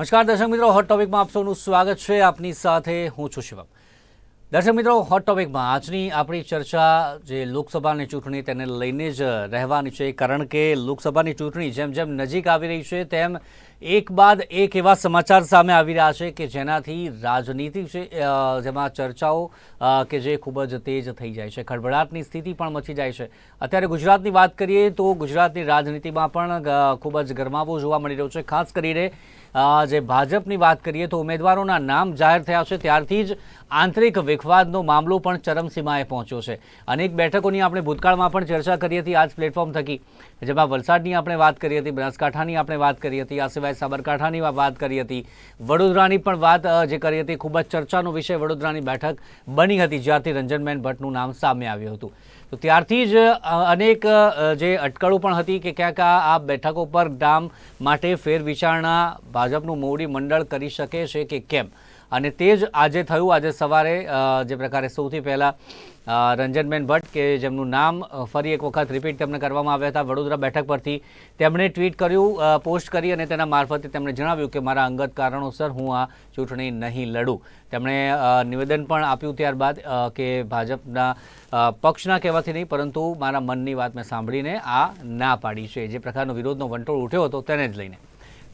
નમસ્કાર, દર્શક મિત્રો. હોટ ટોપિકમાં આપ સૌનું સ્વાગત છે. આપની સાથે હું છું શિવમ. દર્શક મિત્રો હોટ ટોપિકમાં આજની આપણી ચર્ચા જે લોકસભાની ચૂંટણી તેને લઈને જ રહેવાની છે. કારણ કે લોકસભાની ચૂંટણી જેમ જેમ નજીક આવી રહી છે, તેમ એક બાદ એક એવા સમાચાર સામે આવી રહ્યા છે કે જેનાથી રાજનીતિ છે જેમાં ચર્ચાઓ કે જે ખૂબ જ તેજ થઈ જાય છે. ખળભળાટની સ્થિતિ પણ મચી જાય છે. અત્યારે ગુજરાતની વાત કરીએ તો ગુજરાતની રાજનીતિમાં પણ ખૂબ જ ગરમાવો જોવા મળી રહ્યો છે. ખાસ કરીને જે ભાજપની વાત કરીએ તો ઉમેદવારોના નામ જાહેર થયા છે. ત્યારથી જ આંતરિક વિખવાદનો મામલો પણ ચરમસીમાએ પહોંચ્યો છે. અનેક બેઠકોની આપણે ભૂતકાળમાં પણ ચર્ચા કરી હતી. આજ પ્લેટફોર્મ થકી જેમાં વલસાડની આપણે વાત કરી હતી, બનાસકાંઠાની આપણે વાત કરી હતી, આ સિવાય સાબરકાંઠાની વાત કરી હતી. વડોદરાની પણ વાત જે કરી હતી, ખૂબ જ ચર્ચાનો વિષય વડોદરાની બેઠક બની હતી, જ્યાંથી રંજનબેન ભટ્ટનું નામ સામે આવ્યું હતું. તો ત્યારથી જ અનેક જે અટકળો પણ હતી કે ક્યાંક આ બેઠકો પર નામ માટે ફેરવિચારણા ભાજપનું મોવડી મંડળ કરી શકે છે કે કેમ? અને તે જ આજે થયું. આજે સવારે જે પ્રકારે સૌથી પહેલાં રંજનબેન ભટ્ટ, કે જેમનું નામ ફરી એક વખત રિપીટ તેમને કરવામાં આવ્યા હતા વડોદરા બેઠક પરથી. તેમણે ટ્વીટ કર્યું પોસ્ટ કરી અને તેના મારફતે તેમણે જણાવ્યું કે મારા અંગત કારણોસર હું આ ચૂંટણી નહીં લડું. તેમણે નિવેદન પણ આપ્યું ત્યારબાદ કે ભાજપના પક્ષના કહેવાથી નહીં, પરંતુ મારા મનની વાત મેં સાંભળીને આ ના પાડી છે. જે પ્રકારનો વિરોધનો વંટોળ ઉઠ્યો હતો તેને જ લઈને.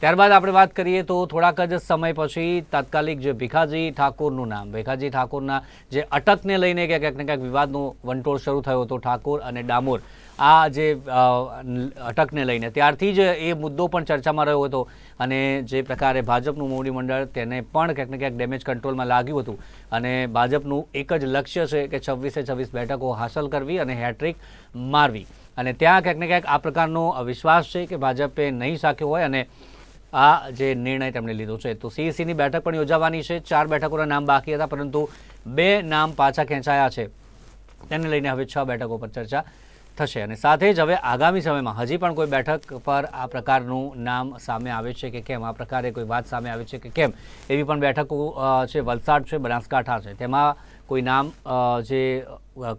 ત્યારબાદ આપણે વાત કરીએ તો થોડાક જ સમય પછી તાત્કાલિક જે ભીખાજી ઠાકોરનું નામ, ભીખાજી ઠાકોરના જે અટકને લઈને ક્યાંક ને ક્યાંક વિવાદનો વંટોળ શરૂ થયો હતો ઠાકોર અને ડામોર. આ જે અટકને લઈને ત્યારથી જ એ મુદ્દો પણ ચર્ચામાં રહ્યો હતો અને જે પ્રકારે ભાજપનું મોવડી મંડળ તેને પણ ક્યાંક ને ક્યાંક ડેમેજ કંટ્રોલમાં લાગ્યું હતું. અને ભાજપનું એક જ લક્ષ્ય છે કે છવ્વીસે છવ્વીસ બેઠકો હાંસલ કરવી અને હેટ્રિક મારવી. અને ત્યાં ક્યાંક ને ક્યાંક આ પ્રકારનો વિશ્વાસ છે કે ભાજપે નહીં સાખ્યો હોય અને આ જે નિર્ણય તેમણે લીધો છે, તો સીઈસીની બેઠક પણ યોજાવાની છે. ચાર બેઠકોના નામ બાકી હતા, પરંતુ બે નામ પાછા ખેંચાયા છે. તેને લઈને હવે છ બેઠકો પર ચર્ચા થશે. અને સાથે જ હવે આગામી સમયમાં હજી પણ કોઈ બેઠક પર આ પ્રકારનું નામ સામે આવે છે કે કેમ? આ પ્રકારે કોઈ વાત સામે આવે છે કે કેમ? એવી પણ બેઠકો છે, વલસાડ છે, બનાસકાંઠા છે. તેમાં કોઈ નામ જે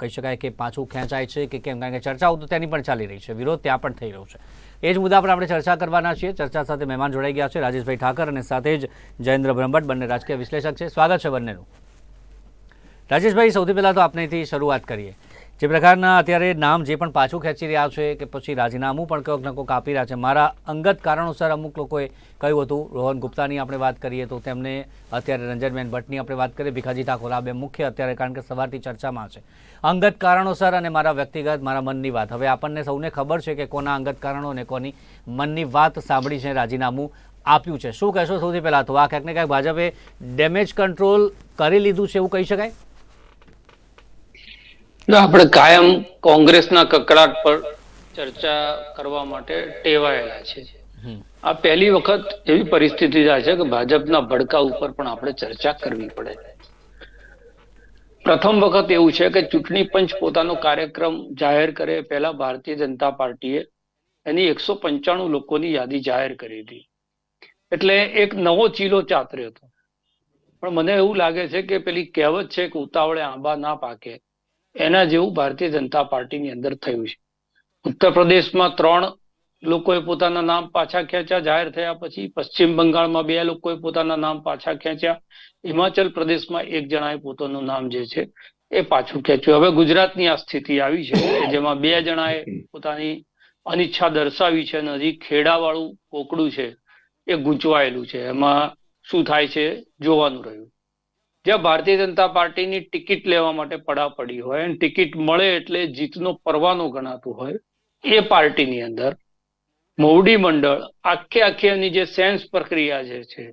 કહી શકાય કે પાછું ખેંચાય છે કે કેમ? કારણ કે ચર્ચાઓ તો તેની પણ ચાલી રહી છે. વિરોધ ત્યાં પણ થઈ રહ્યો છે. એ જ મુદ્દા પર આપણે ચર્ચા કરવાના છીએ. ચર્ચા સાથે મહેમાન જોડાઈ ગયા છે રાજેશભાઈ ઠાકર અને સાથે જ જયેન્દ્ર બ્રહ્મભટ્ટ. બંને રાજકીય વિશ્લેષક છે. સ્વાગત છે બંનેનું. રાજેશભાઈ, સૌથી પહેલાં તો આપણેથી શરૂઆત કરીએ. જે પ્રકારના અત્યારે નામ જે પણ પાછું ખેંચી રહ્યા છે કે પછી રાજીનામું પણ કોઈક ને કોઈક આપી રહ્યા છે. મારા અંગત કારણોસર અમુક લોકોએ કહ્યું હતું, રોહન ગુપ્તાની આપણે વાત કરીએ તો તેમને અત્યારે રંજનબેન ભટ્ટની આપણે વાત કરીએ, ભીખાજી ઠાકોર આ બે મુખ્ય અત્યારે કારણ કે સવારથી ચર્ચામાં છે. અંગત કારણોસર અને મારા વ્યક્તિગત, મારા મનની વાત. હવે આપણને સૌને ખબર છે કે કોના અંગત કારણો અને કોની મનની વાત સાંભળી છે રાજીનામું આપ્યું છે. શું કહેશો સૌથી પહેલાં તો? આ ક્યાંક ને ક્યાંક ભાજપે ડેમેજ કંટ્રોલ કરી લીધું છે એવું કહી શકાય? આપણે કાયમ કોંગ્રેસના કકડાટ પર ચર્ચા કરવા માટે ટેવાયેલા છે. આ પહેલી વખત એવી પરિસ્થિતિ થાય છે કે ભાજપના ભડકા ઉપર પણ આપણે ચર્ચા કરવી પડે. પ્રથમ વખત એવું છે કે ચૂંટણી પંચ પોતાનો કાર્યક્રમ જાહેર કરે પહેલા ભારતીય જનતા પાર્ટીએ એની એકસો પંચાણું લોકોની યાદી જાહેર કરી હતી. એટલે એક નવો ચીલો ચાતર્યો હતો. પણ મને એવું લાગે છે કે પેલી કહેવત છે કે ઉતાવળે આંબા ના પાકે. એના જેવું ભારતીય જનતા પાર્ટીની અંદર થયું છે. ઉત્તર પ્રદેશમાં ત્રણ લોકોએ પોતાના નામ પાછા ખેંચ્યા. જાહેર થયા પછી પશ્ચિમ બંગાળમાં બે લોકોએ પોતાના નામ પાછા ખેંચ્યા. હિમાચલ પ્રદેશમાં એક જણાએ પોતાનું નામ જે છે એ પાછું ખેંચ્યું. હવે ગુજરાતની આ સ્થિતિ આવી છે જેમાં બે જણાએ પોતાની અનિચ્છા દર્શાવી છે અને હજી ખેડાવાળું કોકડું છે એ ગૂંચવાયેલું છે. એમાં શું થાય છે જોવાનું રહ્યું. જ્યાં ભારતીય જનતા પાર્ટીની ટિકિટ લેવા માટે પડાપડી હોય અને ટિકિટ મળે એટલે જીતનો પરવાનો ગણાતું હોય, એ પાર્ટીની અંદર મોવડી મંડળ આખે આખી જે સેન્સ પ્રક્રિયા જે છે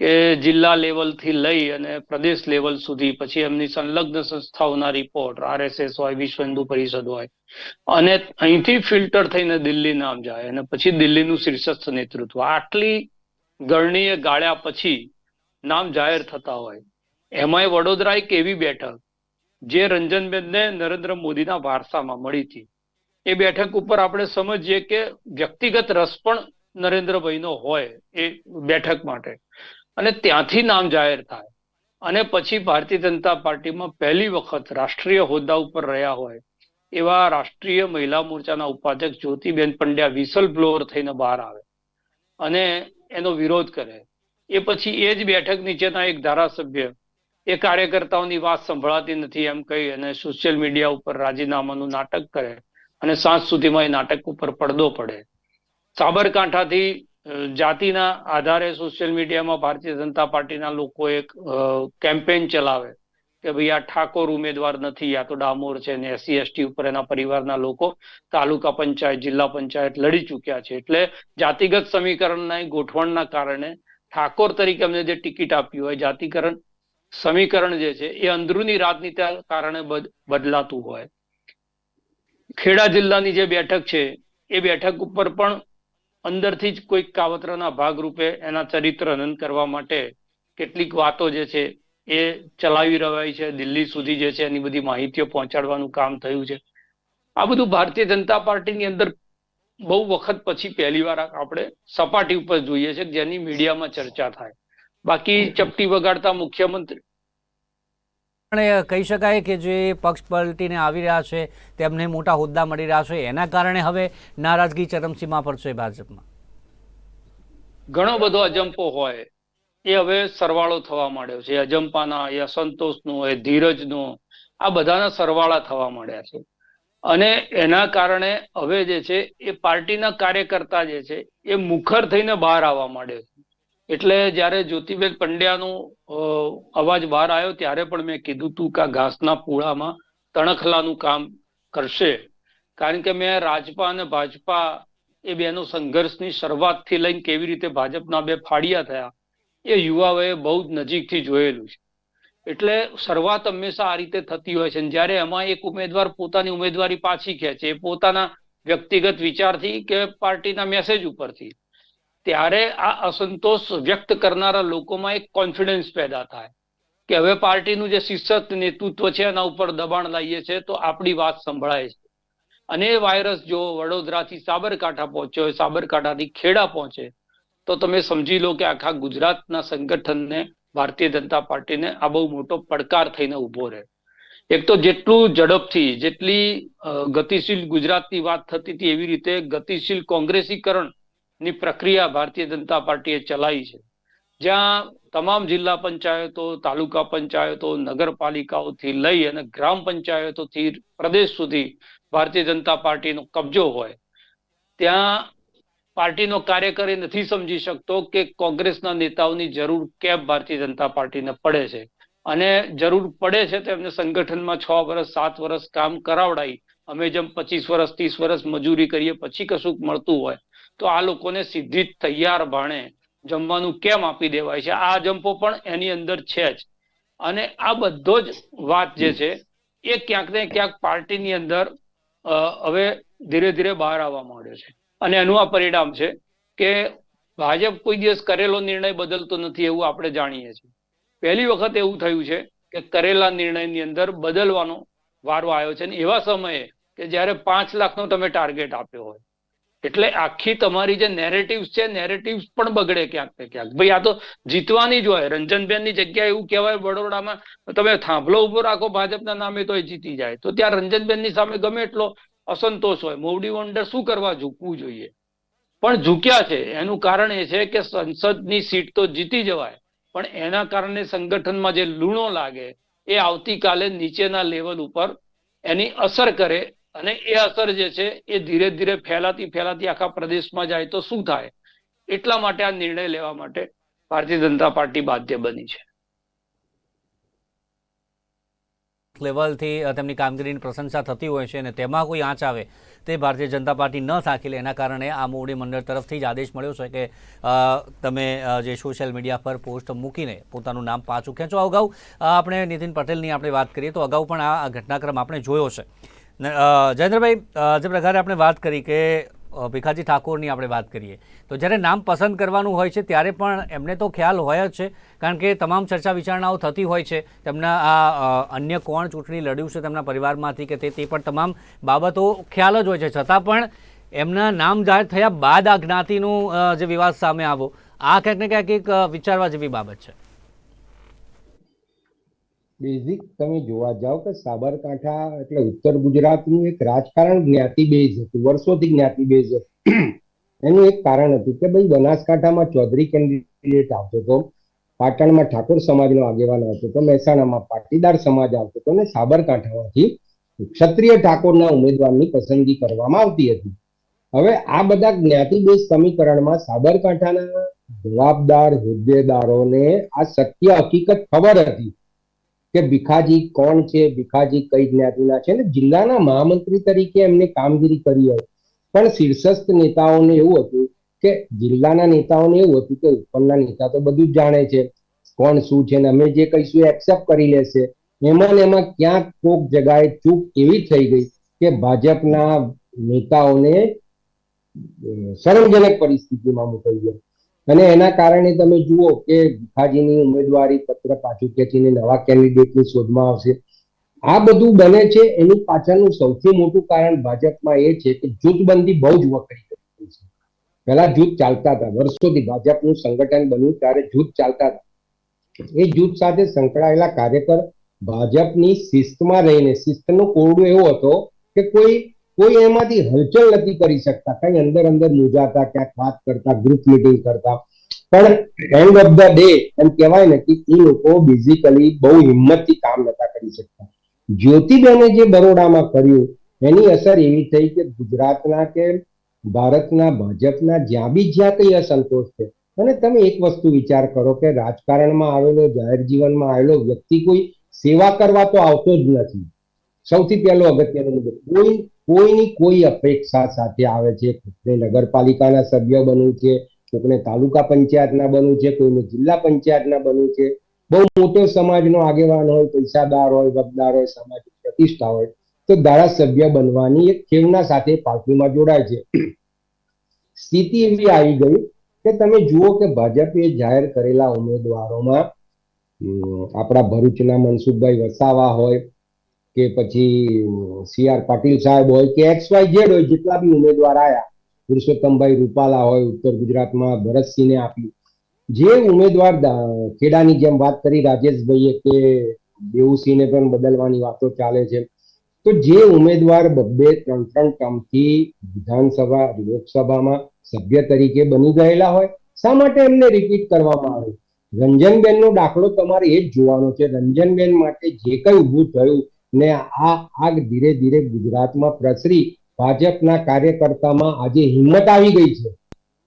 કે જિલ્લા લેવલથી લઈ અને પ્રદેશ લેવલ સુધી, પછી એમની સંલગ્ન સંસ્થાઓના રિપોર્ટ આરએસએસ હોય, વિશ્વ હિન્દુ પરિષદ હોય, અને અહીંથી ફિલ્ટર થઈને દિલ્હી નામ જાય અને પછી દિલ્હીનું શીર્ષસ્થ નેતૃત્વ. આટલી ગરણીએ ગાળ્યા પછી નામ જાહેર થતા હોય. એમાંય વડોદરા એક એવી બેઠક જે રંજનબેનને નરેન્દ્ર મોદીના વારસામાં મળી હતી. એ બેઠક ઉપર આપણે સમજીએ કે વ્યક્તિગત રસ પણ નરેન્દ્રભાઈનો હોય એ બેઠક માટે. અને ત્યાંથી નામ જાહેર થાય. અને પછી ભારતીય જનતા પાર્ટીમાં પહેલી વખત રાષ્ટ્રીય હોદ્દા ઉપર રહ્યા હોય એવા રાષ્ટ્રીય મહિલા મોરચાના ઉપાધ્યક્ષ જ્યોતિબેન પંડ્યા વિસલ બ્લોઅર થઈને બહાર આવે અને એનો વિરોધ કરે. એ પછી એ જ બેઠક નીચેના એક ધારાસભ્ય એ કાર્યકર્તાઓની વાત સંભળાતી નથી એમ કહી અને સોશિયલ મીડિયા ઉપર રાજીનામાનું નાટક કરે અને સાંજ સુધીમાં એ નાટક ઉપર પડદો પડે. સાબરકાંઠાથી જાતિના આધારે સોશિયલ મીડિયામાં ભારતીય જનતા પાર્ટીના લોકો એક કેમ્પેન ચલાવે કે ભાઈ આ ઠાકોર ઉમેદવાર નથી, આ તો ડામોર છે ને એસસી એસટી ઉપર એના પરિવારના લોકો તાલુકા પંચાયત, જિલ્લા પંચાયત લડી ચૂક્યા છે. એટલે જાતિગત સમીકરણના ગોઠવણના કારણે ઠાકોર તરીકે અમને જે ટિકિટ આપી હોય, જાતિકરણ સમીકરણ જે છે, એ અંદરૂની રાજનીતિના કારણે બદલાતું હોય. ખેડા જિલ્લાની જે બેઠક છે, એ બેઠક ઉપર પણ અંદરથી જ કોઈક કાવતરાના ભાગરૂપે એના ચરિત્ર હનન કરવા માટે કેટલીક વાતો જે છે, એ ચલાવી રહ્યા છે, દિલ્હી સુધી જે છે, એની બધી માહિતીઓ પહોંચાડવાનું કામ થયું છે. આ બધું ભારતીય જનતા પાર્ટીની અંદર બહુ વખત પછી પહેલી વાર આપણે સપાટી ઉપર જોઈએ છે, જેની મીડિયામાં ચર્ચા થાય. બાકી ચપટી વગાડતા મુખ્યમંત્રી. પણ કહી શકાય કે જે પક્ષ પલટીને આવી રહ્યા છે તેમને મોટા હોદ્દા મળી રહ્યા છે એના કારણે હવે નારાજગી ચરમસીમા પર છે ભાજપમાં. ઘણો બધો અજંપો હોય એ હવે સરવાળો થવા માંડ્યો છે. અજંપાના એ અસંતોષનો એ ધીરજનો આ બધાના સરવાળા થવા માંડ્યા છે. અને એના કારણે હવે જે છે એ પાર્ટીના કાર્યકર્તા જે છે એ મુખર થઈને બહાર આવવા માંડ્યો છે. એટલે જ્યારે જ્યોતિબેન પંડ્યાનો અવાજ બહાર આવ્યો, ત્યારે પણ મેં કીધું તું કે ઘાસના પૂળામાં તણખલાનું કામ કરશે. કારણ કે મેં રાજપા અને ભાજપા એ બેનો સંઘર્ષની શરૂઆતથી લઈને કેવી રીતે ભાજપના બે ફાડિયા થયા, એ યુવાઓએ બહુ જ નજીકથી જોયેલું છે. એટલે શરૂઆત હંમેશા આ રીતે થતી હોય છે. જ્યારે એમાં એક ઉમેદવાર પોતાની ઉમેદવારી પાછી ખેંચે, એ પોતાના વ્યક્તિગત વિચારથી કે પાર્ટીના મેસેજ ઉપરથી. ત્યારે આ અસંતોષ વ્યક્ત કરનારા લોકોમાં એક કોન્ફિડન્સ પેદા થાય કે હવે પાર્ટીનું જે શિસ્ત નેતૃત્વ છે એના ઉપર દબાણ લાવીએ છે, તો આપણી વાત સંભળાય છે. અને એ વાયરસ જો વડોદરાથી સાબરકાંઠા પહોંચ્યો હોય, સાબરકાંઠાથી ખેડા પહોંચે, તો તમે સમજી લો કે આખા ગુજરાતના સંગઠનને ભારતીય જનતા પાર્ટીને આ બહુ મોટો પડકાર થઈને ઊભો રહે. એક તો જેટલું ઝડપથી, જેટલી ગતિશીલ ગુજરાતની વાત થતી હતી એવી રીતે ગતિશીલ કોંગ્રેસીકરણ ની પ્રક્રિયા ભારતીય જનતા પાર્ટીએ ચલાવી છે. જ્યાં તમામ જિલ્લા પંચાયતો, તાલુકા પંચાયતો, નગરપાલિકાઓથી લઈ અને ગ્રામ પંચાયતોથી પ્રદેશ સુધી ભારતીય જનતા પાર્ટીનો કબજો હોય, ત્યાં પાર્ટીનો કાર્યકર એ નથી સમજી શકતો કે કોંગ્રેસના નેતાઓની જરૂર કેમ ભારતીય જનતા પાર્ટીને પડે છે. અને જરૂર પડે છે તો એમને સંગઠનમાં છ વર્ષ સાત વર્ષ કામ કરાવડાવી અમે જેમ પચીસ વર્ષ ત્રીસ વર્ષ મજૂરી કરીએ, પછી કશુંક મળતું હોય. તો આ લોકોને સીધી તૈયાર ભાણે જમવાનું કેમ આપી દેવાય છે? આ જંપો પણ એની અંદર છે જ. અને આ બધો જ વાત જે છે, એ ક્યાંક ને ક્યાંક પાર્ટીની અંદર હવે ધીરે ધીરે બહાર આવવા માંડ્યો છે. અને એનું આ પરિણામ છે કે ભાજપ કોઈ દિવસ કરેલો નિર્ણય બદલતો નથી એવું આપણે જાણીએ છીએ. પહેલી વખત એવું થયું છે કે કરેલા નિર્ણયની અંદર બદલવાનો વારો આવ્યો છે. અને એવા સમયે કે જ્યારે પાંચ લાખનો તમે ટાર્ગેટ આપ્યો હોય એટલે આખી તમારી જે નેરેટિવ્સ છે નેરેટિવ્સ પણ બગડે ક્યાંક ને ક્યાંક. ભાઈ આ તો જીતવાની જ હોય. રંજનબેનની જગ્યાએ એવું કહેવાય, વડોદરામાં તમે થાંભલો ઊભો રાખો, ભાજપના નામે તો એ જીતી જાય. તો ત્યાં રંજનબેનની સામે ગમે એટલો અસંતોષ હોય. મોવડી વંડર શું કરવા ઝૂકવું જોઈએ? પણ ઝૂક્યા છે. એનું કારણ એ છે કે સંસદની સીટ તો જીતી જવાય. પણ એના કારણે સંગઠનમાં જે લૂણો લાગે, એ આવતીકાલે નીચેના લેવલ ઉપર એની અસર કરે અને એ અસર જે છે, એ ધીરે ધીરે ફેલાતી ફેલાતી આખા પ્રદેશમાં જાય તો શું થાય? એટલા માટે આ નિર્ણય લેવા માટે ભારતીય જનતા પાર્ટી બાધ્ય બની છે. લેવલથી તેમની કામગીરીની પ્રશંસા થતી હોય છે અને તેમાં કોઈ આંચ આવે તે ભારતીય જનતા પાર્ટી ન સાંકી લે એના કારણે આ મોવડી મંડળ તરફથી જ આદેશ મળ્યો છે કે તમે જે સોશિયલ મીડિયા પર પોસ્ટ મૂકીને પોતાનું નામ પાછું ખેંચો. અગાઉ આપણે નીતિન પટેલની આપણે વાત કરીએ તો અગાઉ પણ આ ઘટનાક્રમ આપણે જોયો છે. જયેન્દ્રભાઈ જે પ્રકારે આપણે વાત કરી કે ભીખાજી ઠાકોરની આપણે વાત કરીએ, તો જ્યારે નામ પસંદ કરવાનું હોય છે, ત્યારે પણ એમને તો ખ્યાલ હોય જ છે, કારણ કે તમામ ચર્ચા વિચારણાઓ થતી હોય છે, તેમના આ અન્ય કોણ ચૂંટણી લડ્યું છે તેમના પરિવારમાંથી કે તે તે પણ તમામ બાબતો ખ્યાલ જ હોય છે. છતાં પણ એમના નામ જાહેર થયા બાદ આ જ્ઞાતિનું જે વિવાદ સામે આવો આ ક્યાંક ને ક્યાંક એક વિચારવા જેવી બાબત છે. બેઝિક તમે જોવા જાઓ કે સાબરકાંઠા એટલે ઉત્તર ગુજરાતનું એક રાજકારણ જ્ઞાતિ બેઝ હતું, વર્ષોથી જ્ઞાતિ બેઝ હતું. એનું એક કારણ હતું કે ભાઈ બનાસકાંઠામાં ચૌધરી કેન્ડિડેટ આવતો હતો, પાટણમાં ઠાકોર સમાજનો આગેવાન આવતો હતો, મહેસાણામાં પાટીદાર સમાજ આવતો હતો અને સાબરકાંઠામાંથી ક્ષત્રિય ઠાકોરના ઉમેદવારની પસંદગી કરવામાં આવતી હતી. હવે આ બધા જ્ઞાતિ બેઝ સમીકરણમાં સાબરકાંઠાના જવાબદાર હોદ્દેદારોને આ સત્ય હકીકત ખબર હતી. કે ભીખાજી કોણ છે? ભીખાજી કઈ જ્ઞાતિના છે? અને જિલ્લાના મહામંત્રી તરીકે એમને કામગીરી કરી હોય. પણ શીર્ષસ્થ નેતાઓને એવું હતું કે જિલ્લાના નેતાઓને એવું હતું કે ઉપરના નેતા તો બધું જ જાણે છે. કોણ શું છે ને અમે જે કહીશું એક્સેપ્ટ કરી લેશે. એમાં ને એમાં ક્યાંક કોક જગાએ ચૂક એવી થઈ ગઈ કે ભાજપના નેતાઓને શરમજનક પરિસ્થિતિમાં મુકાઈ ગયા. અને એના કારણે તમે જુઓ કે ભીખાજીની ઉમેદવારી પત્ર પાછું ખેંચીને નવા કેન્ડિડેટની શોધમાં આવશે. આ બધું બને છે, એની પાછળનું સૌથી મોટું કારણ ભાજપમાં એ છે કે જૂથબંધી બહુ જ વકરી ગઈ છે. પહેલા જૂથ ચાલતા હતા, વર્ષોથી ભાજપનું સંગઠન બન્યું, ત્યારે જૂથ ચાલતા હતા. એ જૂથ સાથે સંકળાયેલા કાર્યકર ભાજપની શિસ્તમાં રહીને, શિસ્તનો કોરડો એવો હતો કે કોઈ કોઈ એમાંથી હલચલ નથી કરી શકતા. કઈ અંદર અંદર મૂજાતા, ક્યાંક વાત કરતા ગ્રુપ મીટિંગ કરતા. પણ એન્ડ ઓફ ધ ડે એમ કહેવાય ને કે એ લોકો બેઝિકલી બહુ હિંમતથી કામ નતા કરી શકતા. જ્યોતિબેને જે બરોડામાં કર્યું, એની અસર એવી થઈ કે ગુજરાતના કે ભારતના, ભાજપના જ્યાં બી જ્યાં કઈ અસંતોષ છે. અને તમે એક વસ્તુ વિચાર કરો કે રાજકારણમાં આવેલો, જાહેર જીવનમાં આવેલો વ્યક્તિ કોઈ સેવા કરવા તો આવતો જ નથી. સૌથી પહેલો અગત્યનો મુદ્દો, કોઈ કોઈની કોઈ અપેક્ષા સાથે આવે છે? કોઈને નગરપાલિકાના સભ્ય બનવું છે કોઈને તાલુકા પંચાયતના બનવું છે, કોઈને જિલ્લા પંચાયતના બનવું છે? બહુ મોટો સમાજનો આગેવાન હોય, પૈસાદાર હોય વગદાર હોય, સામાજિક પ્રતિષ્ઠા હોય, તો ધારાસભ્ય બનવાની એક ખેવના સાથે પાર્ટીમાં જોડાય છે. સ્થિતિ એવી આવી ગઈ કે તમે જુઓ કે ભાજપે જાહેર કરેલા ઉમેદવારોમાં આપણા ભરૂચના મનસુખભાઈ વસાવા હોય કે પછી સી આર પાટીલ સાહેબ હોય કે એક્સ વાય ઝેડ હોય, જેટલા બી ઉમેદવાર આવ્યા પુરુષોત્તમભાઈ રૂપાલા હોય, ઉત્તર ગુજરાતમાં ભરતસિંહને આપી. જે ઉમેદવાર ખેડાની જેમ વાત કરી રાજેશભાઈએ કે દેવુસિંહને પણ બદલવાની વાતો ચાલે છે. તો જે ઉમેદવાર બબ્બે ત્રણ ત્રણ ટર્મથી વિધાનસભા, લોકસભામાં સભ્ય તરીકે બની ગયેલા હોય, શા માટે એમને રિપીટ કરવામાં આવે? રંજનબેનનો દાખલો તમારે એ જ જોવાનો છે. રંજનબેન માટે જે કઈ ઊભું થયું ને આ આગ ધીરે ધીરે ગુજરાતમાં પ્રસરી. ભાજપના કાર્યકર્તામાં આજે હિંમત આવી ગઈ છે.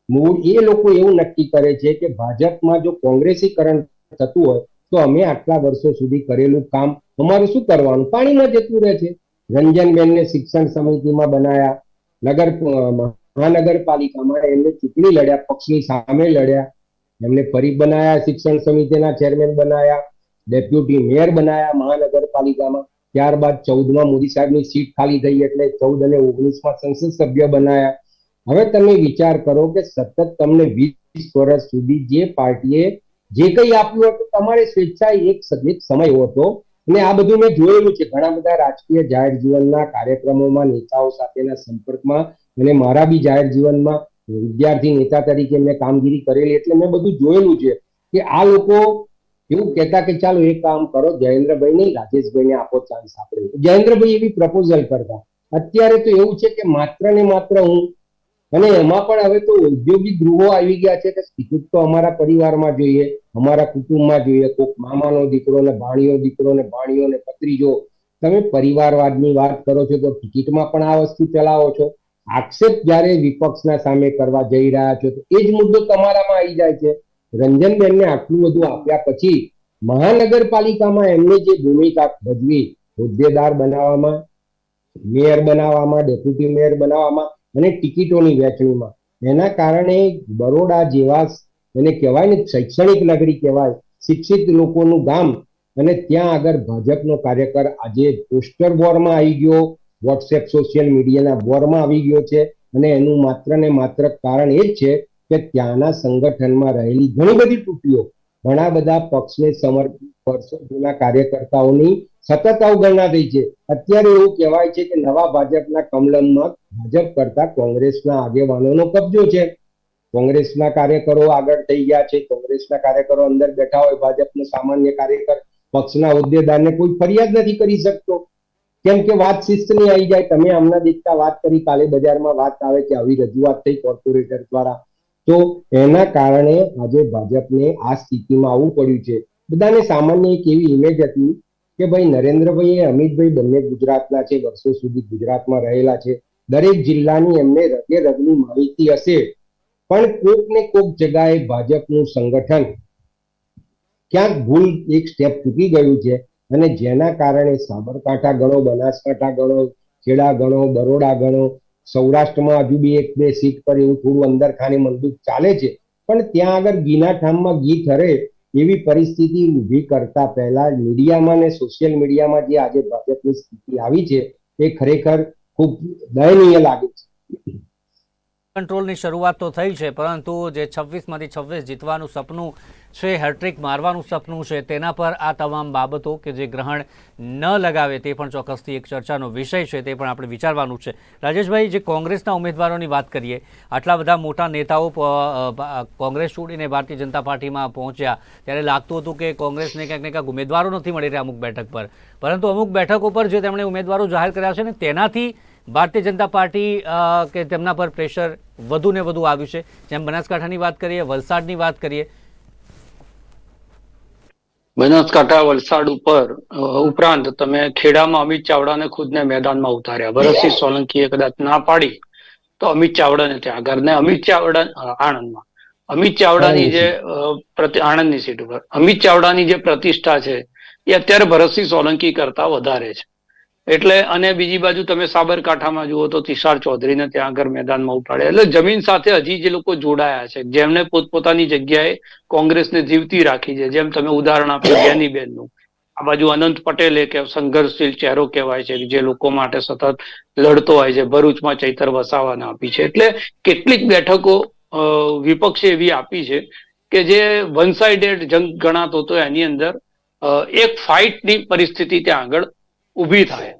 મૂળ એ લોકો એવું નક્કી કરે છે કે ભાજપમાં જો કોંગ્રેસીકરણ થતું હોય, તો અમે આટલા વર્ષો સુધી કરેલું કામ અમારું શું કરવાનું? પાણીમાં જતું રહે છે. રંજનબેનને શિક્ષણ સમિતિમાં બનાયા. નગર મહાનગરપાલિકામાં એમને ચૂંટણી લડ્યા, પક્ષની સામે લડ્યા. એમને ફરી બનાયા, શિક્ષણ સમિતિના ચેરમેન બનાયા, ડેપ્યુટી મેયર બનાયા મહાનગરપાલિકામાં. ત્યારબાદ ચૌદમાં મોદી સાહેબની સીટ ખાલી થઈ એટલે ચૌદ અને ઓગણીસમાં સંસદ સભ્ય બનાયા. હવે તમે વિચાર કરો કે સતત તમને વીસ વર્ષ સુધી જે પાર્ટીએ જે કંઈ આપ્યું હતું, તમારે સ્વેચ્છાએ એક એક સમય હતો. અને આ બધું મેં જોયેલું છે. ઘણા બધા રાજકીય જાહેર જીવનના કાર્યક્રમોમાં, નેતાઓ સાથેના સંપર્કમાં અને મારા બી જાહેર જીવનમાં વિદ્યાર્થી નેતા તરીકે મેં કામગીરી કરેલી. એટલે મેં બધું જોયેલું છે કે આ લોકો એવું કહેતા કે ચાલો એક કામ કરો, જયેન્દ્રભાઈ નહીં, રાજેશભાઈને આપો ચાન્સ આપણે. જયેન્દ્રભાઈ એવી પ્રપોઝલ કરતા. અત્યારે તો એવું છે કે માત્ર ને માત્ર હું, અને એમાં પણ હવે તો ઔદ્યોગિક ગૃહો આવી ગયા છે કે ટિકિટ તો અમારા પરિવારમાં જોઈએ, અમારા કુટુંબમાં જોઈએ કોઈક મામાનો દીકરો ને ભાણીઓ દીકરો ને ભાણીઓ ને પત્રીજો તમે પરિવારવાદની વાત કરો છો તો ટિકિટમાં પણ આ વસ્તુ ચલાવો છો. આક્ષેપ જ્યારે વિપક્ષના સામે કરવા જઈ રહ્યા છો, તો એ જ મુદ્દો તમારામાં આવી જાય છે. રંજનબેનને આટલું બધું આપ્યા પછી મહાનગરપાલિકામાં એમને જે ભૂમિકા ભજવી હોદ્દેદાર બનાવવામાં, મેયર બનાવવામાં, ડેપ્યુટી મેયર બનાવવામાં અને ટિકિટોની વહેંચણીમાં એના કારણે બરોડા જેવા એને કહેવાય ને શૈક્ષણિક નગરી કહેવાય, શિક્ષિત લોકોનું ગામ અને ત્યાં આગળ ભાજપનો કાર્યકર આજે પોસ્ટર વોરમાં આવી ગયો, વોટ્સએપ સોશિયલ મીડિયાના વોરમાં આવી ગયો છે અને એનું માત્ર ને માત્ર કારણ એ જ છે કે ત્યાંના સંગઠનમાં રહેલી ઘણી બધી તૂટીઓ ઘણા બધા પક્ષને સમર્પિત કાર્યકર્તાઓની સતત અવગણના થઈ છે. અત્યારે એવું કહેવાય છે કે નવા ભાજપના કમલમમાં ભાજપ કરતા કોંગ્રેસના આગેવાનોનો કબજો છે. કોંગ્રેસના કાર્યકરો આગળ થઈ ગયા છે. કોંગ્રેસના કાર્યકરો અંદર બેઠા હોય, ભાજપનો સામાન્ય કાર્યકર પક્ષના હોદ્દેદારને કોઈ ફરિયાદ નથી કરી શકતો. કેમ કે વાત શિસ્તની આવી જાય. તમે હમણાં દેખતા વાત કરી, કાલે બજારમાં વાત આવે કે આવી રજૂઆત થઈ કોર્પોરેટર દ્વારા. તો એના કારણે આજે ભાજપને આ સ્થિતિમાં આવવું પડ્યું છે. બધાને સામાન્ય એક એવી ઇમેજ હતી કે ભાઈ નરેન્દ્રભાઈ અમિતભાઈ બંને ગુજરાતના છે, વર્ષો સુધી ગુજરાતમાં રહેલા છે. દરેક જિલ્લાની એમને રગે રગની માહિતી હશે. પણ કોક ને કોક જગાએ ભાજપનું સંગઠન ક્યાંક ભૂલ એક સ્ટેપ ચૂકી ગયું છે અને જેના કારણે સાબરકાંઠા ગણો, બનાસકાંઠા ગણો, ખેડા ગણો, બરોડા ગણો સૌરાષ્ટ્રમાં હજુ બી એક બે સીટ પર એવું થોડું અંદર ખાને મંદુક ચાલે છે. પણ ત્યાં આગળ ગીના ઠામમાં ગી ઠરે એવી પરિસ્થિતિ ઊભી કરતા પહેલા મીડિયામાં ને સોશિયલ મીડિયામાં જે આજે ભાજપની સ્થિતિ આવી છે, એ ખરેખર ખૂબ દયનીય લાગે છે. કંટ્રોલની શરૂઆત તો થઈ છે, પરંતુ જે છવ્વીસમાંથી છવ્વીસ જીતવાનું સપનું છે, હેટ્રિક મારવાનું સપનું છે, તેના પર આ તમામ બાબતો કે જે ગ્રહણ ન લગાવે તે પણ ચોક્કસથી એક ચર્ચાનો વિષય છે, તે પણ આપણે વિચારવાનું છે. રાજેશભાઈ, જે કોંગ્રેસના ઉમેદવારોની વાત કરીએ, આટલા બધા મોટા નેતાઓ કોંગ્રેસ છોડીને ભારતીય જનતા પાર્ટીમાં પહોંચ્યા, ત્યારે લાગતું હતું કે કોંગ્રેસને ક્યાંક ને ક્યાંક ઉમેદવારો નથી મળી રહ્યા અમુક બેઠક પર. પરંતુ અમુક બેઠકો પર જે તેમણે ઉમેદવારો જાહેર કર્યા છે ને, તેનાથી ભારતીય જનતા પાર્ટી કે તેમના પર પ્રેશર વધુ ને વધુ આવ્યું છે. જેમ બનાસકાંઠાની વાત કરીએ, વલસાડની વાત કરીએ બનાસકાંઠા વલસાડ ઉપર ઉપરાંત તમે ખેડામાં અમિત ચાવડાને ખુદને મેદાનમાં ઉતાર્યા. ભરતસિંહ સોલંકીએ કદાચ ના પાડી, તો અમિત ચાવડાને ત્યાં આગળ. ને અમિત ચાવડા આણંદમાં. અમિત ચાવડાની જે આણંદની સીટ ઉપર. અમિત ચાવડાની જે પ્રતિષ્ઠા છે, એ અત્યારે ભરતસિંહ સોલંકી કરતા વધારે છે. એટલે અને બીજી બાજુ તમે સાબરકાંઠામાં જુઓ તો તિશાર ચૌધરીને ત્યાં આગળ મેદાનમાં ઉપાડે એટલે જમીન સાથે હજી જે લોકો જોડાયા છે, જેમને પોતપોતાની જગ્યાએ કોંગ્રેસને જીવતી રાખી છે, જેમ તમે ઉદાહરણ આપ્યું જ્ઞાનીબેનનું. આ બાજુ અનંત પટેલ કે સંઘર્ષશીલ ચહેરો કહેવાય છે, જે લોકો માટે સતત લડતો હોય છે, ભરૂચમાં ચૈતર વસાવાને આપી છે. એટલે કેટલીક બેઠકો વિપક્ષે એવી આપી છે કે જે વન સાઇડેડ જંગ ગણાતો હતો એની અંદર એક ફાઇટની પરિસ્થિતિ ત્યાં આગળ ઊભી થાય.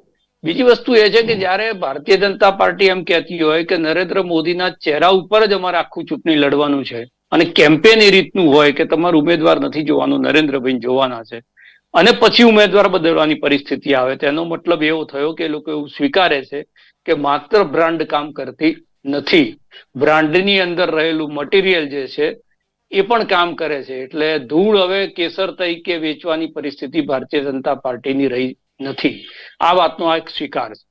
બીજી વસ્તુ એ છે કે જ્યારે ભારતીય જનતા પાર્ટી એમ કહેતી હોય કે નરેન્દ્ર મોદીના ચહેરા ઉપર જ અમારે આખું ચૂંટણી લડવાનું છે અને કેમ્પેન એ રીતનું હોય કે તમારું ઉમેદવાર નથી જોવાનું, નરેન્દ્રભાઈ જોવાના છે. અને પછી ઉમેદવાર બદલવાની પરિસ્થિતિ આવે. તેનો મતલબ એવો થયો કે લોકો એવું સ્વીકારે છે કે માત્ર બ્રાન્ડ કામ કરતી નથી. બ્રાન્ડની અંદર રહેલું મટીરિયલ જે છે એ પણ કામ કરે છે. એટલે ધૂળ હવે કેસર તરીકે વેચવાની પરિસ્થિતિ ભારતીય જનતા પાર્ટીની રહી નથી. આ વાતનો આ એક સ્વીકાર છે.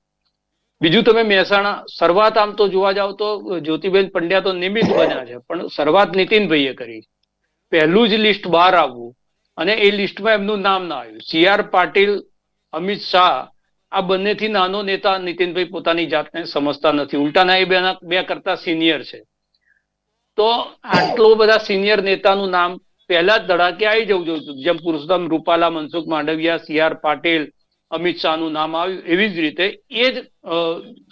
બીજું તમે મહેસાણા શરૂઆત આમ તો જોવા જાવ તો જ્યોતિબેન પંડ્યા તો નિમિત્ત બન્યા છે, પણ શરૂઆત નીતિનભાઈએ કરી. પહેલું જ લિસ્ટ બહાર આવવું અને એ લિસ્ટમાં એમનું નામ ના આવ્યું. સી આર પાટીલ, અમિત શાહ, આ બંનેથી નાનો નેતા નીતિનભાઈ પોતાની જાતને સમજતા નથી. ઉલટાના એ બેના બે કરતા સિનિયર છે. તો આટલો બધા સિનિયર નેતાનું નામ પહેલા જ ધડાકે આવી જવું જોઈએ. જેમ પુરુષોત્તમ રૂપાલા, મનસુખ માંડવિયા, સી આર પાટીલ અમિત શાહનું નામ આવ્યું, એવી જ રીતે એ જ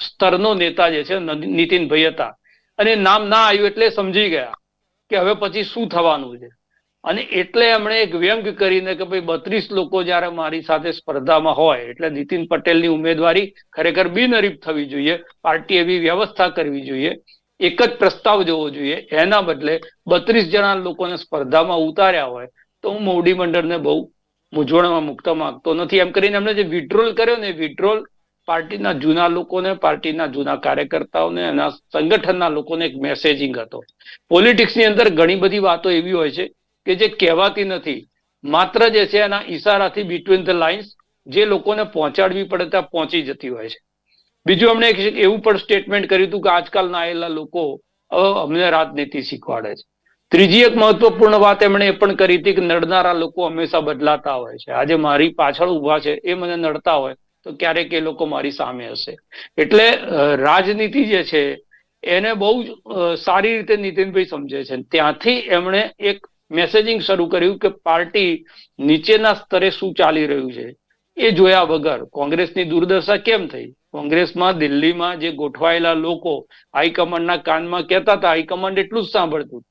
સ્તરનો નેતા જે છે નીતિનભાઈ હતા. અને નામ ના આવ્યું એટલે સમજી ગયા કે હવે પછી શું થવાનું છે. અને એટલે એમણે એક વ્યંગ કરીને કે ભાઈ બત્રીસ લોકો જ્યારે મારી સાથે સ્પર્ધામાં હોય, એટલે નીતિન પટેલની ઉમેદવારી ખરેખર બિનહરીફ થવી જોઈએ, પાર્ટી એવી વ્યવસ્થા કરવી જોઈએ, એક જ પ્રસ્તાવ જોવો જોઈએ, એના બદલે બત્રીસ જણા લોકોને સ્પર્ધામાં ઉતાર્યા હોય, તો હું મોવડી મંડળને બહુ મૂંઝવણમાં મૂકતા માંગતો નથી. એમ કરીને એમણે જે વિડ્રોલ કર્યો ને વિડ્રોલ પાર્ટીના જૂના લોકોને, પાર્ટીના જૂના કાર્યકર્તાઓને એના સંગઠનના લોકોને એક મેસેજિંગ હતો. પોલિટિક્સની અંદર ઘણી બધી વાતો એવી હોય છે કે જે કહેવાતી નથી. માત્ર જે છે એના ઈશારાથી બિટવીન ધ લાઇન્સ જે લોકોને પહોંચાડવી પડે ત્યાં પહોંચી જતી હોય છે. બીજું એક એવું પણ સ્ટેટમેન્ટ કર્યું હતું કે આજકાલના આવેલા લોકો અમને રાજનીતિ શીખવાડે છે. ત્રીજી એક મહત્વપૂર્ણ વાત એમણે એ પણ કરી હતી કે નડનારા લોકો હંમેશા બદલાતા હોય છે. આજે મારી પાછળ ઊભા છે, એ મને નડતા હોય તો ક્યારેક એ લોકો મારી સામે હશે. એટલે રાજનીતિ જે છે, એને બહુ સારી રીતે નીતિનભાઈ સમજે છે. ત્યાંથી એમણે એક મેસેજિંગ શરૂ કર્યું કે પાર્ટી નીચેના સ્તરે શું ચાલી રહ્યું છે. એ જોયા વગર કોંગ્રેસની દુર્દશા કેમ થઈ? કોંગ્રેસમાં દિલ્હીમાં જે ગોઠવાયેલા લોકો હાઈકમાન્ડના કાનમાં કહેતા હતા, હાઈકમાન્ડ એટલું જ સાંભળતું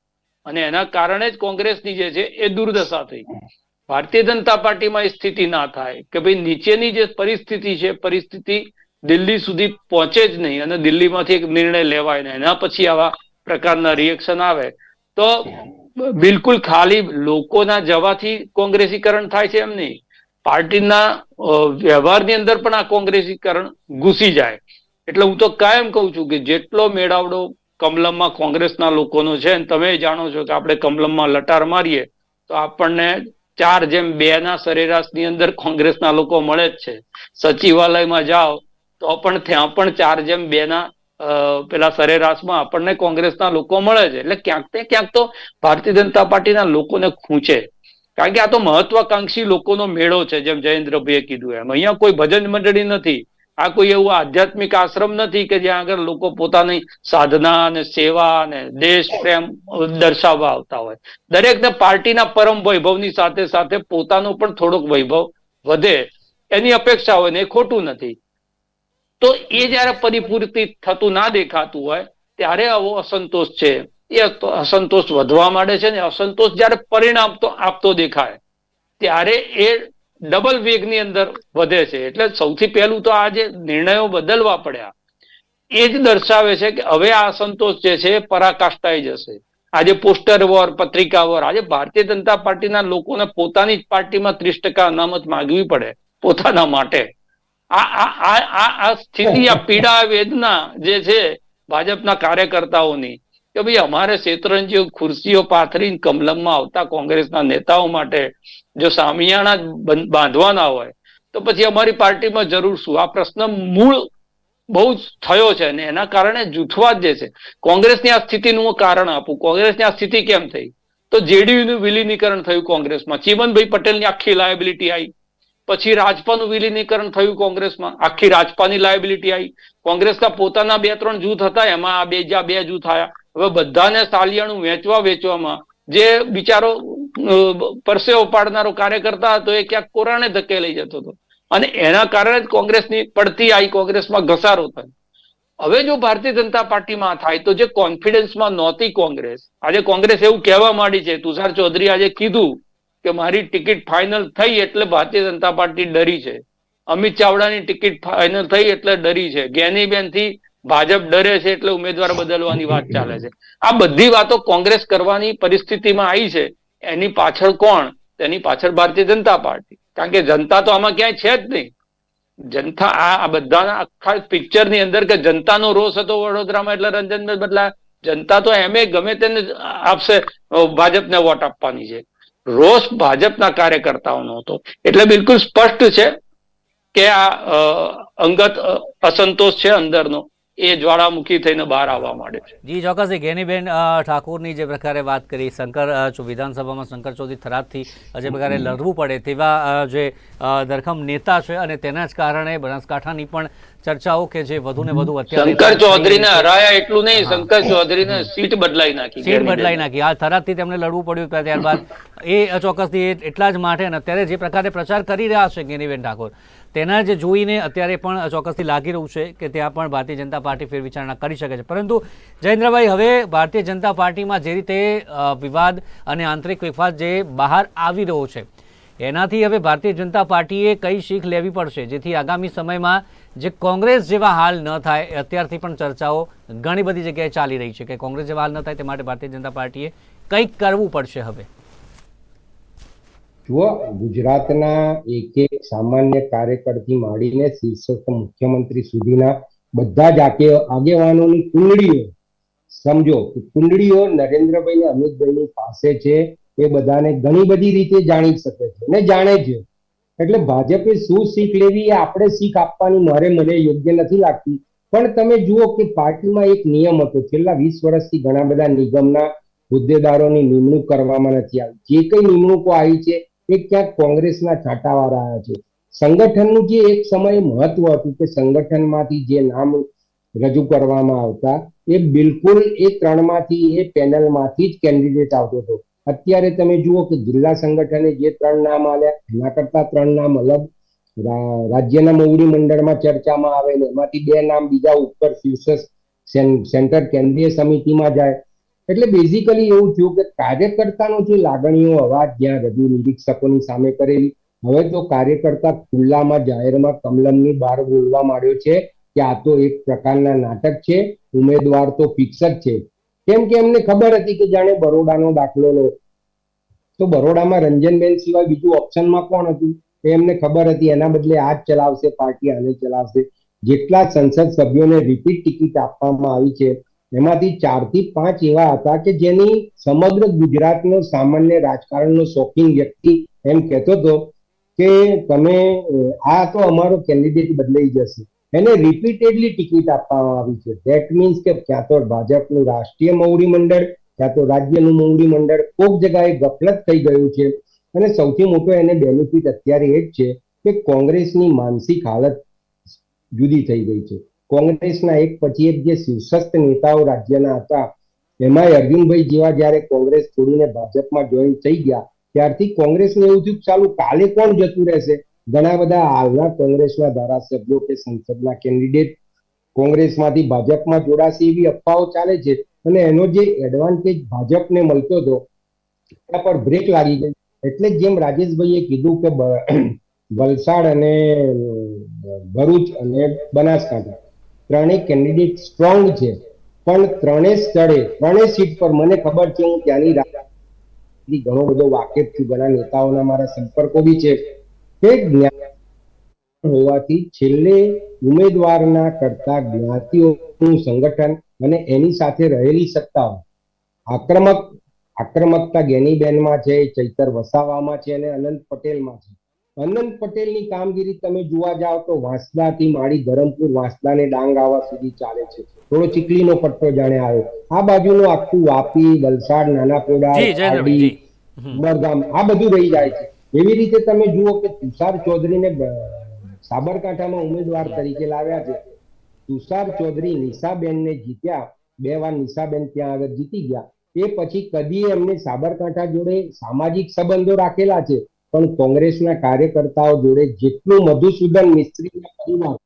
અને એના કારણે જ કોંગ્રેસની જે છે એ દુર્દશા થઈ ભારતીય જનતા પાર્ટીમાં એ સ્થિતિ ના થાય કે ભાઈ નીચેની જે પરિસ્થિતિ છે, પરિસ્થિતિ દિલ્હી સુધી પહોંચે જ નહીં અને દિલ્હીમાંથી એક નિર્ણય લેવાય ને એના પછી આવા પ્રકારના રિએક્શન આવે, તો બિલકુલ ખાલી લોકોના જવાથી કોંગ્રેસીકરણ થાય છે એમ નહીં. પાર્ટીના વ્યવહારની અંદર પણ આ કોંગ્રેસીકરણ ઘૂસી જાય. એટલે હું તો કાયમ કહું છું કે જેટલો મેળાવડો કમલમમાં કોંગ્રેસના લોકોનો છે અને તમે જાણો છો કે આપણે કમલમમાં લટાર મારીએ, તો આપણને ચાર જેમ બે ના સરેરાશની અંદર કોંગ્રેસના લોકો મળે જ છે. સચિવાલયમાં જાઓ, તો પણ ત્યાં પણ ચાર જેમ બે ના પેલા સરેરાશમાં આપણને કોંગ્રેસના લોકો મળે છે. એટલે ક્યાંક ને ક્યાંક તો ભારતીય જનતા પાર્ટીના લોકોને ખૂંચે. કારણ કે આ તો મહત્વાકાંક્ષી લોકોનો મેળો છે, જેમ જયેન્દ્રભાઈએ કીધું એમ. અહીંયા કોઈ ભજન મંડળી નથી. આ કોઈ એવું આધ્યાત્મિક આશ્રમ નથી કે જ્યાં આગળ લોકો પોતાની સાધના અને સેવા અને દેશ પ્રેમ દર્શાવવા આવતા હોય. દરેકને પાર્ટીના પરમ વૈભવની સાથે સાથે પોતાનો પણ થોડોક વૈભવ વધે એની અપેક્ષા હોય ને એ ખોટું નથી. તો એ જ્યારે પરિપૂર્તિ થતું ના દેખાતું હોય, ત્યારે આવો અસંતોષ છે. એ અસંતોષ વધવા માંડે છે ને અસંતોષ જ્યારે પરિણામ તો આપતો દેખાય, ત્યારે એ ડબલ વેગની અંદર વધે છે. એટલે સૌથી પહેલું તો આ જે નિર્ણયો બદલવા પડ્યા, એ જ દર્શાવે છે કે હવે આ અસંતોષ જે છે પરાકાષ્ટાઈ જશે. આજે પોસ્ટર વોર, પત્રિકા વોર આજે ભારતીય જનતા પાર્ટીના લોકોને પોતાની જ પાર્ટીમાં ત્રીસ ટકા અનામત માંગવી પડે પોતાના માટે. આ સ્થિતિ, આ પીડા, વેદના જે છે ભાજપના કાર્યકર્તાઓની કે ભાઈ અમારે શેતરંજીઓ ખુરશીઓ પાથરીને કમલમમાં આવતા કોંગ્રેસના નેતાઓ માટે જો સામિયાણા બાંધવાના હોય, તો પછી અમારી પાર્ટીમાં જરૂર શું? આ પ્રશ્ન મૂળ બહુ જ થયો છે અને એના કારણે જૂથવાદ જે છે કોંગ્રેસની આ સ્થિતિનું હું કારણ આપું. કોંગ્રેસની આ સ્થિતિ કેમ થઈ? તો જેડીયુનું વિલીનીકરણ થયું કોંગ્રેસમાં. ચીમનભાઈ પટેલની આખી લાયબિલિટી આવી પછી રાજપાનું વિલીનીકરણ થયું કોંગ્રેસમાં. આખી રાજપાની લાયબિલિટી આવી કોંગ્રેસના પોતાના બે ત્રણ જૂથ હતા, એમાં આ બે, જ્યાં બે જૂથ આવ્યા હવે બધાને સાલિયાણું વેચવા, વેચવામાં જે બિચારો પરસેવો પાડનારો કાર્યકર્તા હતો, એ ક્યાંક કોરાને ધક્કે લઈ જતો હતો. અને એના કારણે જ કોંગ્રેસની પડતી આવી કોંગ્રેસમાં ઘસારો થયો. હવે જો ભારતીય જનતા પાર્ટીમાં થાય, તો જે કોન્ફિડન્સમાં નહોતી કોંગ્રેસ, આજે કોંગ્રેસ એવું કહેવા માંડી છે, તુષાર ચૌધરી આજે કીધું કે મારી ટિકિટ ફાઇનલ થઈ એટલે ભારતીય જનતા પાર્ટી ડરી છે. અમિત ચાવડાની ટિકિટ ફાઇનલ થઈ એટલે ડરી છે. જ્ઞાનીબેનથી ભાજપ ડરે છે એટલે ઉમેદવાર બદલવાની વાત ચાલે છે. આ બધી વાતો કોંગ્રેસ કરવાની પરિસ્થિતિમાં આવી છે. એની પાછળ કોણ? તેની પાછળ ભારતીય જનતા પાર્ટી. કારણ કે જનતા તો આમાં ક્યાંય છે જ નહીં. જનતા આ બધાના આખા પિક્ચરની અંદર કે જનતાનો રોષ હતો વડોદરામાં એટલે રંજનભાઈ બદલા જનતા તો એમે ગમે તેને આપશે ભાજપને વોટ આપવાની છે. રોષ ભાજપના કાર્યકર્તાઓનો હતો. એટલે બિલકુલ સ્પષ્ટ છે કે આ અંગત અસંતોષ છે અંદરનો. એ જ્વાળામુખી થઈને બહાર આવવા માંડે છે. જી ચોક્કસ. ગેનીબેન ઠાકોરની જે પ્રકારે વાત કરી શંકર વિધાનસભામાં શંકર ચૌધરી થરાદથી જે પ્રકારે લડવું પડે તેવા જે દરખમ નેતા છે અને તેના જ કારણે બનાસકાંઠાની પણ ચર્ચાઓ કે જે વધુ ને વધુ અત્યારે શંકર ચૌધરીને હરાયા એટલું નહીં. શંકર ચૌધરીને સીટ બદલાઈ નાખી સીટ બદલાઈ નાખી. આ થરાદથી તેમને લડવું પડ્યું ત્યારબાદ. એ ચોક્કસથી એટલા જ માટે અને અત્યારે જે પ્રકારે પ્રચાર કરી રહ્યા છે ગેનીબેન ઠાકોર તેના જે જોઈને અત્યારે પણ ચોક્કસથી લાગી રહ્યું છે કે ત્યાં પણ ભારતીય જનતા પાર્ટી ફેરવિચારણા કરી શકે છે. પરંતુ જયેન્દ્રભાઈ હવે ભારતીય જનતા પાર્ટીમાં જે રીતે વિવાદ અને આંતરિક વિવાદ જે બહાર આવી રહ્યો છે એનાથી હવે ભારતીય જનતા પાર્ટીએ કઈ શીખ લેવી પડશે? જેથી આગામી સમયમાં જે કોંગ્રેસ જેવા હાલ ન થાય, અત્યારથી પણ ચર્ચાઓ ઘણી બધી જગ્યાએ ચાલી રહી છે કે કોંગ્રેસ જેવા હાલ ન થાય તે માટે ભારતીય જનતા પાર્ટીએ કંઈક કરવું પડશે હવે. જુઓ, ગુજરાતના એક એક સામાન્ય કાર્યકરથી માંડીને શીર્ષક મુખ્યમંત્રી સુધીના બધા જ આગે, આગેવાનોની કુંડળીઓ, સમજો કુંડળીઓ નરેન્દ્રભાઈ ને અમિતભાઈની પાસે છે. એ બધાને ઘણી બધી રીતે જાણી શકે છે અને જાણે છે એટલે ભાજપે શું શીખ લેવી એ આપણે શીખ આપવાની મારે મને યોગ્ય નથી લાગતી. પણ તમે જુઓ કે પાર્ટીમાં એક નિયમ હતો, છેલ્લા વીસ વર્ષથી ઘણા બધા નિગમના હોદ્દેદારોની નિમણૂક કરવામાં નથી આવી. જે કઈ નિમણૂકો આવી છે એ ક્યાંક કોંગ્રેસના છાંટાવાળા આવ્યા છે. સંગઠનનું જે એક સમયે મહત્વ હતું કે સંગઠનમાંથી જે નામ રજૂ કરવામાં આવતા, એ બિલકુલ એ ત્રણમાંથી, એ પેનલમાંથી જ કેન્ડિડેટ આવતો હતો. અત્યારે તમે જુઓ કે જિલ્લા સંગઠને જે ત્રણ નામ આવ્યા એના કરતા ત્રણ નામ અલગ. રાજ્યના મોવડી મંડળમાં ચર્ચામાં આવે ને એમાંથી બે નામ બીજા ઉપર શીર્ષક સેન્ટર કેન્દ્રીય સમિતિમાં જાય. એટલે બેઝિકલી એવું થયું કે કાર્યકર્તાનો જે લાગણીઓ, અવાજ જ્યાં રજૂ નિરીક્ષકોની સામે કરેલી, હવે તો કાર્યકર્તા ખુલ્લામાં, જાહેરમાં કમલમની બહાર બોલવા માંડ્યો છે કે આ તો એક પ્રકારના નાટક છે, ઉમેદવાર તો ફિક્સ જ છે. કેમ કે એમને ખબર હતી કે જાણે બરોડાનો દાખલો લો તો બરોડામાં રંજનબેન સિવાય બીજું ઓપ્શનમાં કોણ હતું? એમને ખબર હતી, એના બદલે આ જ ચલાવશે, પાર્ટી આને ચલાવશે. જેટલા સંસદ સભ્યોને રિપીટ ટિકિટ આપવામાં આવી છે, એમાંથી ચારથી પાંચ એવા હતા કે જેની સમગ્ર ગુજરાતનો સામાન્ય રાજકારણનો શોખીન વ્યક્તિ એમ કહેતો હતો કે તમે, આ તો અમારો કેન્ડિડેટ બદલાઈ જશે. એને રિપીટેડલી ટિકિટ આપવામાં આવી છે. ધેટ મીન્સ કે ક્યાં તો ભાજપનું રાષ્ટ્રીય મોવડી મંડળ ક્યાં તો રાજ્યનું મોવડી મંડળ કોક જગાએ ગફલત થઈ ગયું છે. અને સૌથી મોટો એને બેનિફિટ અત્યારે એ જ છે કે કોંગ્રેસની માનસિક હાલત જુદી થઈ ગઈ છે. કોંગ્રેસના એક પછી એક જે શીર્ષસ્થ નેતાઓ રાજ્યના હતા, એમાંય અરવિંદભાઈ જેવા જ્યારે કોંગ્રેસ છોડીને ભાજપમાં જોઈન થઈ ગયા, ત્યારથી કોંગ્રેસને એવું થયું ચાલુ કાલે કોણ જતું રહેશે? ઘણા બધા હાલના કોંગ્રેસના ધારાસભ્યો કે સંસદના કેન્ડિડેટ કોંગ્રેસમાંથી ભાજપમાં જોડાશે એવી અફવાઓ ચાલે છે. અને એનો જે એડવાન્ટેજ ભાજપને મળતો હતો, એના પર બ્રેક લાગી ગઈ. એટલે જેમ રાજેશભાઈએ કીધું કે વલસાડ અને ભરૂચ અને બનાસકાંઠા ત્રણેય કેન્ડિડેટ સ્ટ્રોંગ છે. પણ ત્રણેય સ્થળે, ત્રણેય સીટ પર મને ખબર છે, હું ત્યાંની રાજનીતિ ઘણો બધો વાકેફ છું. ઘણા નેતાઓના મારા સંપર્કો બી છે. કે હોવાથી છેલ્લે ઉમેદવારના કરતા જ્ઞાતિઓનું સંગઠન અને એની સાથે રહેલી સત્તાઓ. આક્રમક આક્રમકતા ગેનીબેનમાં છે ચૈતર વસાવામાં છે અને અનંત પટેલમાં છે. અનંત પટેલની કામગીરી તમે જોવા જાઓ તો વાંસદાથી માળી ધરમપુર વાંસદાને ડાંગ આવવા સુધી ચાલે છે. થોડો ચીકલીનો પટ્ટો જાણે આવ્યો. આ બાજુનું આખું વાપી વલસાડ નાનાપોડા પોડા ઉમરગામ આ બધું રહી જાય છે. એવી રીતે તમે જુઓ કે તુષાર ચૌધરીને સાબરકાંઠામાં ઉમેદવાર તરીકે લાવ્યા છે. તુષાર ચૌધરી નિશાબેનને જીત્યા. બે વાર નિશાબેન ત્યાં આગળ જીતી ગયા. એ પછી કદી એમને સાબરકાંઠા જોડે સામાજિક સંબંધો રાખેલા છે. પણ કોંગ્રેસના કાર્યકર્તાઓ જોડે જેટલું મધુસૂદન મિસ્ત્રીના પરિવાર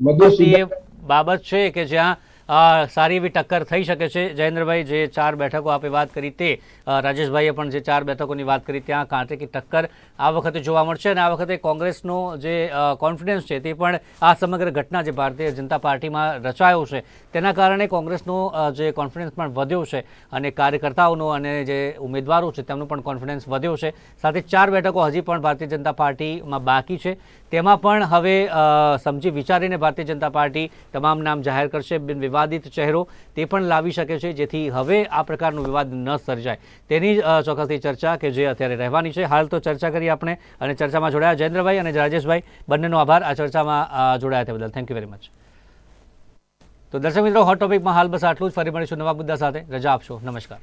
મધુસૂદન બાબત છે કે જ્યાં સારી એવી ટક્કર થઈ શકે છે. જયેન્દ્રભાઈ, જે ચાર બેઠકો આપે વાત કરી તે રાજેશભાઈએ પણ જે ચાર બેઠકોની વાત કરી, ત્યાં કાંટે કે ટક્કર આ વખતે જોવા મળશે અને આ વખતે કોંગ્રેસનો જે કોન્ફિડન્સ છે તે પણ આ સમગ્ર ઘટના જે ભારતીય જનતા પાર્ટીમાં રચાયો છે. તેના કારણે કોંગ્રેસનો જે કોન્ફિડન્સ પણ વધ્યો છે અને કાર્યકર્તાઓનો અને જે ઉમેદવારો છે તેમનો પણ કોન્ફિડન્સ વધ્યો છે. સાથે ચાર બેઠકો હજી પણ ભારતીય જનતા પાર્ટીમાં બાકી છે. તેમાં પણ હવે સમજી વિચારીને ભારતીય જનતા પાર્ટી તમામ નામ જાહેર કરશે, બિન વિવાદિત ચહેરો તે પણ લાવી શકે છે, જેથી હવે આ પ્રકારનો વિવાદ ન સર્જાય. તેની ચોક્કસથી ચર્ચા કે જે અત્યારે રહેવાની છે. હાલ તો ચર્ચા કરી આપણે અને ચર્ચામાં જોડાયા જયેન્દ્રભાઈ અને રાજેશભાઈ. બંનેનો આભાર. આ ચર્ચામાં જોડાયા તે બદલ. થેન્ક યુ વેરી મચ તો દર્શક મિત્રો હોટ ટોપિકમાં હાલ બસ આટલું જ. ફરી મળીશું નવા મુદ્દા સાથે. રજા આપશો. નમસ્કાર.